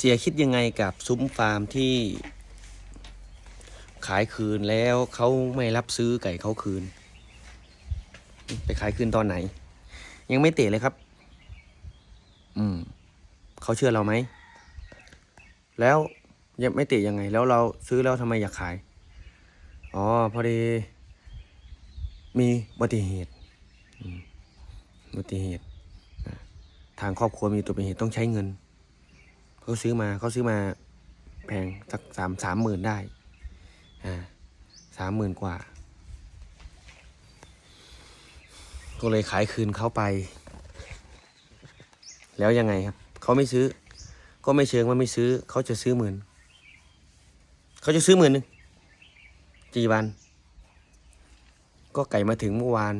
เสียคิดยังไงกับซุ้มฟาร์มที่ ขายคืนแล้วเขาไม่รับซื้อไก่เขาคืน ไปขายคืนตอนไหน ยังไม่เตะเลยครับ อืมเขาเชื่อเราไหม แล้วยังไม่เตะยังไง แล้วเราซื้อแล้วทำไมอยากขาย อ๋อ พอดี มีอุบัติเหตุอุบัติเหตุ ทางครอบครัวมีตัวเป็นเหตุต้องใช้เงิน เขาซื้อมาเขาซื้อมาแพงสักสามสามหมื่นได้ อ่าสามหมื่นกว่า ก็เลยขายคืนเขาไป แล้วยังไงครับ เขาไม่ซื้อ ก็ไม่เชิงว่าไม่ซื้อ เขาจะซื้อหมื่นเขาจะซื้อหมื่นหนึ่งกี่วัน ก็ไก่มาถึงเมื่อวาน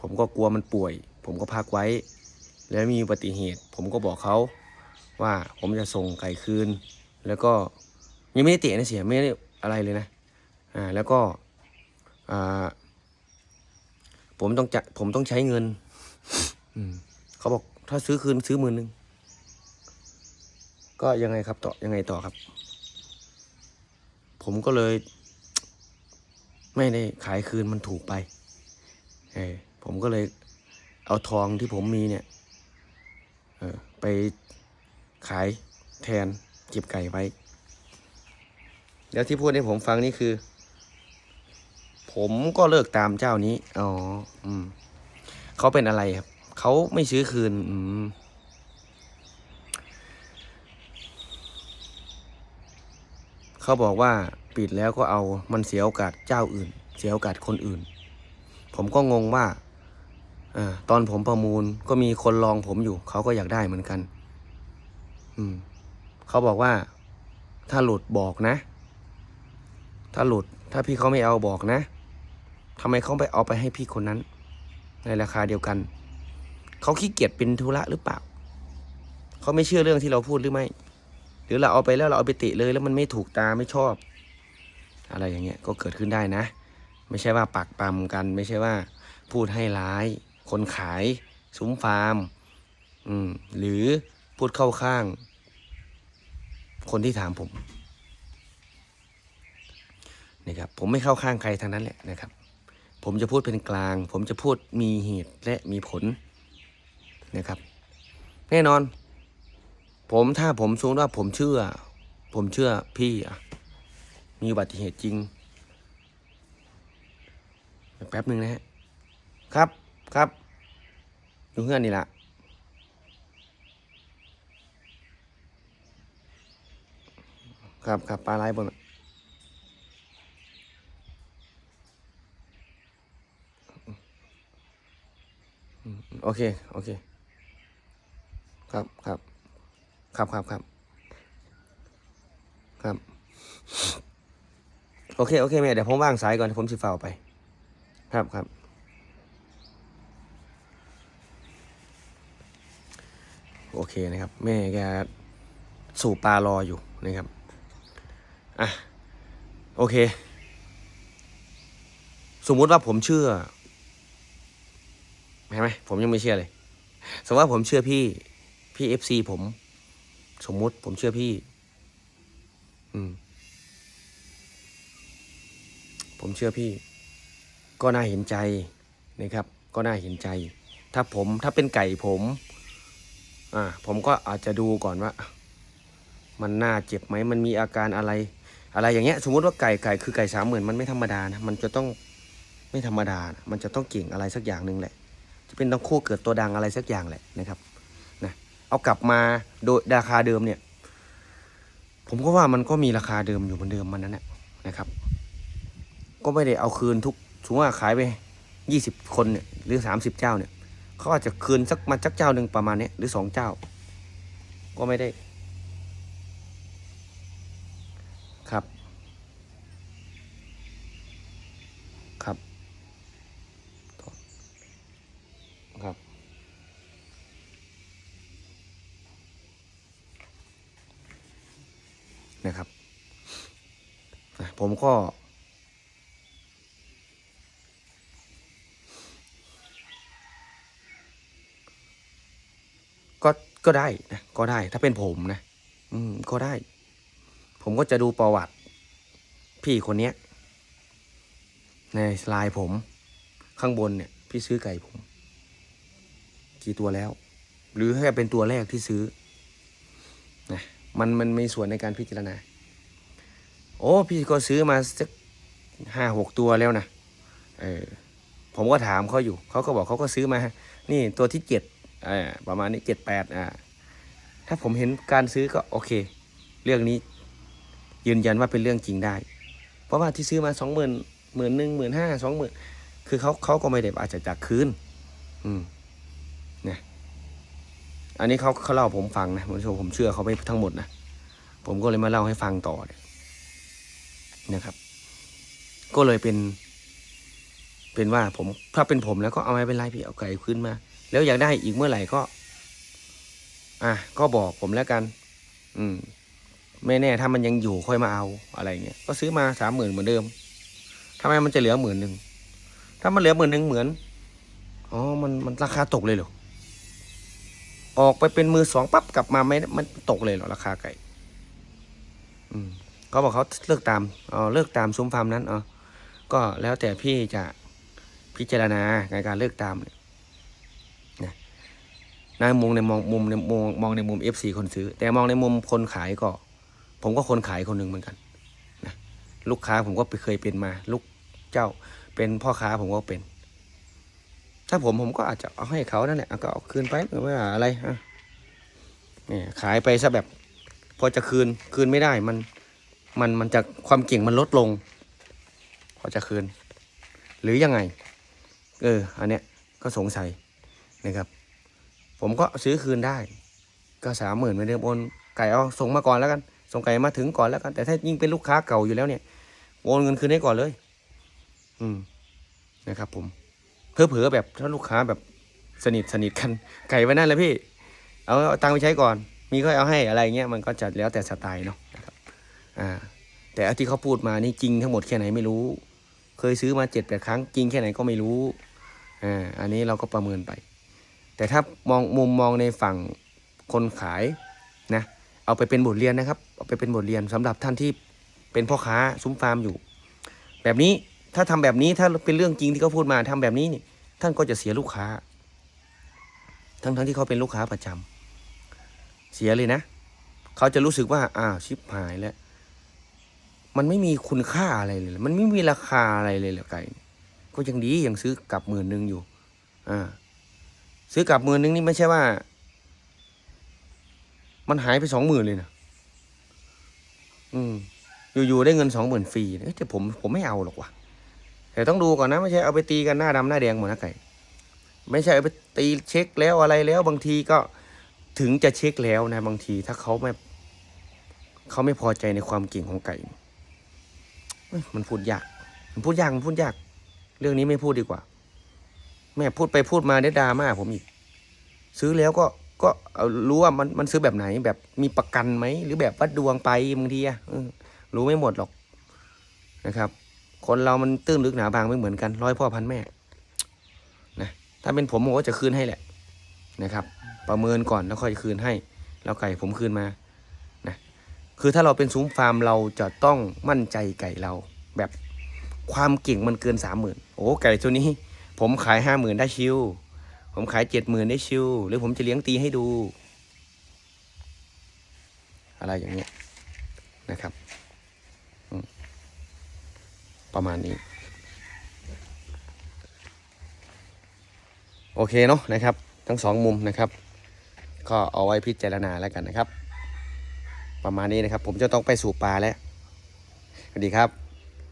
ผมก็กลัวมันป่วย ผมก็พักไว้ แล้วมีอุบัติเหตุ ผมก็บอกเขา ว่าผมจะส่งไก่คืน แล้วก็ยังไม่ได้เตะนะเสียไม่ได้อะไรเลยนะอ่าแล้วก็อ่าผมต้องจะผมต้องใช้เงินอืมเขาบอกถ้าซื้อคืนซื้อหมื่นหนึ่งก็ยังไงครับต่อยังไงต่อครับ ผมก็เลย ไม่ได้ขายคืนมันถูกไปเออผมก็เลยเอาทองที่ผมมีเนี่ย เออไป ขายแทนเก็บไก่ไว้ แล้วที่พูดให้ผมฟังนี่คือ ผมก็เลิกตามเจ้านี้ อ๋อ อืม เขาเป็นอะไรครับ เขาไม่ซื้อคืน อืมเขาบอกว่าปิดแล้วก็เอามันเสียโอกาสเจ้าอื่น เสียโอกาสคนอื่น ผมก็งงว่าอาตอนผมประมูลก็มีคนลองผมอยู่ เขาก็อยากได้เหมือนกัน อืม เขาบอกว่า ถ้าหลุดบอกนะ ถ้าหลุด ถ้าพี่เขาไม่เอาบอกนะทำไมเขาไปเอาไปให้พี่คนนั้น ในราคาเดียวกัน เขาขี้เกียจเป็นธุระหรือเปล่า เขาไม่เชื่อเรื่องที่เราพูดหรือไม่ หรือเราเอาไปแล้วเราเอาไปติเลยแล้วมันไม่ถูกตาไม่ชอบ อะไรอย่างเงี้ย ก็เกิดขึ้นได้นะ ไม่ใช่ว่าปักปำกัน ไม่ใช่ว่า พูดให้ร้าย คนขายซุ้มฟาร์ม อืม หรือพูดเข้าข้าง คนที่ถามผมนะครับผมไม่เข้าข้างใครทางนั้นแหละนะครับ ผมจะพูดเป็นกลาง ผมจะพูดมีเหตุและมีผลนะครับ แน่นอน ผมถ้าผมสมมติว่าผมเชื่อ ผมเชื่อพี่มีอุบัติเหตุจริงแป๊บหนึ่งนะฮะครับครับอยู่เพื่อนนี่แหละ ครับครับปลาไหลบนน่ะอืมโอเค โอเค ครับครับ ครับครับครับ ครับ โอเค โอเคแม่เดี๋ยวผมว่างสายก่อนผมสิเฝ้าไป ครับครับ โอเคนะครับ แม่แกสูบปลารออยู่นะครับ อะโอเค สมมุติว่าผมเชื่อเห็นไหมผมยังไม่เชื่อเลย สมมติว่าผมเชื่อพี่ พี่เอฟซีผม สมมุติผมเชื่อพี่ อืม ผมเชื่อพี่ ก็น่าเห็นใจนะครับ ก็น่าเห็นใจ ถ้าผมถ้าเป็นไก่ผม อ่า ผมก็อาจจะดูก่อนว่า มันน่าเจ็บไหม มันมีอาการอะไร อะไรอย่างเงี้ยสมมติว่าไก่ไก่คือไก่สามหมื่นมันไม่ธรรมดานะมันจะต้องไม่ธรรมดานะมันจะต้องเก่งอะไรสักอย่างหนึ่งแหละ จะเป็นต้องคู่เกิดตัวดังอะไรสักอย่างแหละนะครับนะเอากลับมาโดยราคาเดิมเนี่ย ผมก็ว่ามันก็มีราคาเดิมอยู่เหมือนเดิมมันนั่นแหละนะครับ ก็ไม่ได้เอาคืนทุกสมมติว่าขายไปยี่สิบคนเนี่ยหรือสามสิบเจ้าเนี่ยเขาอาจจะคืนสักมาสักเจ้าหนึ่งประมาณเนี้ยหรือสองเจ้า ก็ไม่ได้ ครับ ครับ ครับ นะครับ ผมก็ก็ก็ได้นะก็ได้ถ้าเป็นผมนะ อืม ก็ได้ ผมก็จะดูประวัติ พี่คนเนี้ย ในไลด์ผม ข้างบนเนี่ย พี่ซื้อไก่ผม กี่ตัวแล้ว หรือแค่เป็นตัวแรกที่ซื้อนะมันมันมีส่วนในการพิจารณา โอ้พี่ก็ซื้อมาสักห้าหกตัวแล้วนะเออผมก็ถามเขาอยู่ เขาก็บอกเขาก็ซื้อมา นี่ตัวที่เจ็ดประมาณนี้เจ็ดแปดอ่า ถ้าผมเห็นการซื้อก็โอเค เรื่องนี้ ยืนยันว่าเป็นเรื่องจริงได้ เพราะว่าที่ซื้อมาสองหมื่นหมื่นหนึ่งหมื่นห้าสองหมื่นคือเขาเขาก็ไม่ได้อาจจะจากคืนอืมเนี่ยอันนี้เขาเขาเล่าผมฟังนะผมผมเชื่อเขาไม่ทั้งหมดนะผมก็เลยมาเล่าให้ฟังต่อนนะครับ ก็เลยเป็น เป็นว่าผมถ้าเป็นผมแล้วก็เอาไม่เป็นไรพี่เอาไก่คืนมา แล้วอยากได้อีกเมื่อไหร่ก็ อะก็บอกผมแล้วกัน อืม ไม่แน่ถ้ามันยังอยู่ค่อยมาเอาอะไรเงี้ยก็ซื้อมาสามหมื่นเหมือนเดิมทำไมมันจะเหลือหมื่นหนึ่งถ้ามันเหลือหมื่นหนึ่งเหมือนอ๋อมันมันราคาตกเลยเหรอออกไปเป็นมือสองปั๊บกลับมาไม่มันตกเลยเหรอราคาไก่ อืมเขาบอกเขาเลิกตามอ๋อเลิกตามซุ้มฟาร์มนั้นอ๋อก็แล้วแต่พี่จะพิจารณาในการเลิกตามเนี่ยนะนายมุมในมองมุมในมองมองในมุมเอฟซีคนซื้อ แต่มองในมุมคนขายก็ ผมก็คนขายคนหนึ่งเหมือนกันนะลูกค้าผมก็เคยเป็นมา ลูกเจ้าเป็นพ่อค้าผมก็เป็น ถ้าผมผมก็อาจจะเอาให้เขานั่นแหละเอาก็เอาคืนไปไม่ว่าอะไรอะเนี่ยขายไปซะแบบ พอจะคืนคืนไม่ได้มันมันมันจะความเก่งมันลดลง พอจะคืน หรือยังไง เออ อันเนี้ยก็สงสัยนะครับ ผมก็ซื้อคืนได้ ก็สามหมื่นเหมือนเดิมโอนไก่เอาส่งมาก่อนแล้วกัน ส่งไก่มาถึงก่อนแล้วกัน แต่ถ้ายิ่งเป็นลูกค้าเก่าอยู่แล้วเนี่ยโอนเงินคืนให้ก่อนเลย อืมนะครับ ผมเพอเผลอแบบถ้าลูกค้าแบบสนิทสนิทกันไก่ไว้นั่นแหละพี่ เอาตังค์ไปใช้ก่อน มีก็เอาให้อะไรเงี้ยมันก็จะแล้วแต่สไตล์เนาะนะครับ อ่า แต่ที่เขาพูดมานี่จริงทั้งหมดแค่ไหนไม่รู้ เคยซื้อมาเจ็ดแปดครั้งจริงแค่ไหนก็ไม่รู้อ่าอันนี้เราก็ประเมินไป แต่ถ้ามองมุมมองในฝั่งคนขายนะ เอาไปเป็นบทเรียนนะครับ เอาไปเป็นบทเรียนสำหรับท่านที่เป็นพ่อค้าซุ้มฟาร์มอยู่ แบบนี้ถ้าทำแบบนี้ถ้าเป็นเรื่องจริงที่เขาพูดมาทำแบบนี้นี่ท่านก็จะเสียลูกค้า ทั้งทั้งที่เขาเป็นลูกค้าประจำเสียเลยนะ เขาจะรู้สึกว่าอ้าวชิบหายแล้ว มันไม่มีคุณค่าอะไรเลย มันไม่มีราคาอะไรเลยเหรอไก่ก็ยังดียังซื้อกลับหมื่นหนึ่งอยู่ อ่า ซื้อกลับหมื่นหนึ่งนี่ไม่ใช่ว่า มันหายไปสองหมื่นเลยนะ อืม อยู่ๆได้เงินสองหมื่นฟรีเอ้ยแต่ผมผมไม่เอาหรอกว่ะแต่ต้องดูก่อนนะไม่ใช่เอาไปตีกันหน้าดำหน้าแดงหมดนะไก่ไม่ใช่เอาไปตีเช็คแล้วอะไรแล้วบางทีก็ถึงจะเช็คแล้วนะ บางทีถ้าเขาไม่เขาไม่พอใจในความเก่งของไก่มันพูดยาก มันพูดยากมันพูดยาก เรื่องนี้ไม่พูดดีกว่า แม่พูดไปพูดมาได้ดราม่าผมอีก ซื้อแล้วก็ ก็เอารู้ว่ามันมันซื้อแบบไหน แบบมีประกันไหม หรือแบบวัดดวงไปบางทีอะรู้ไม่หมดหรอกนะครับ คนเรามันตื้นลึกหนาบางไม่เหมือนกันร้อยพ่อพันแม่นะถ้าเป็นผมผมก็จะคืนให้แหละนะครับ ประเมินก่อนแล้วค่อยคืนให้ แล้วไก่ผมคืนมานะคือถ้าเราเป็นซุ้มฟาร์มเราจะต้องมั่นใจไก่เราแบบความเก่งมันเกินสามหมื่นโอ้ไก่ตัวนี้ ผมขายห้าหมื่นได้ชิว ผมขายเจ็ดหมื่นได้ชิว หรือผมจะเลี้ยงตีให้ดู อะไรอย่างเงี้ยนะครับ ประมาณนี้ โอเคเนาะนะครับ ทั้งสองมุมนะครับ ก็เอาไว้พิจารณาแล้วกันนะครับ ประมาณนี้นะครับ ผมจะต้องไปสู่ปลาแล้วสวัสดีครับ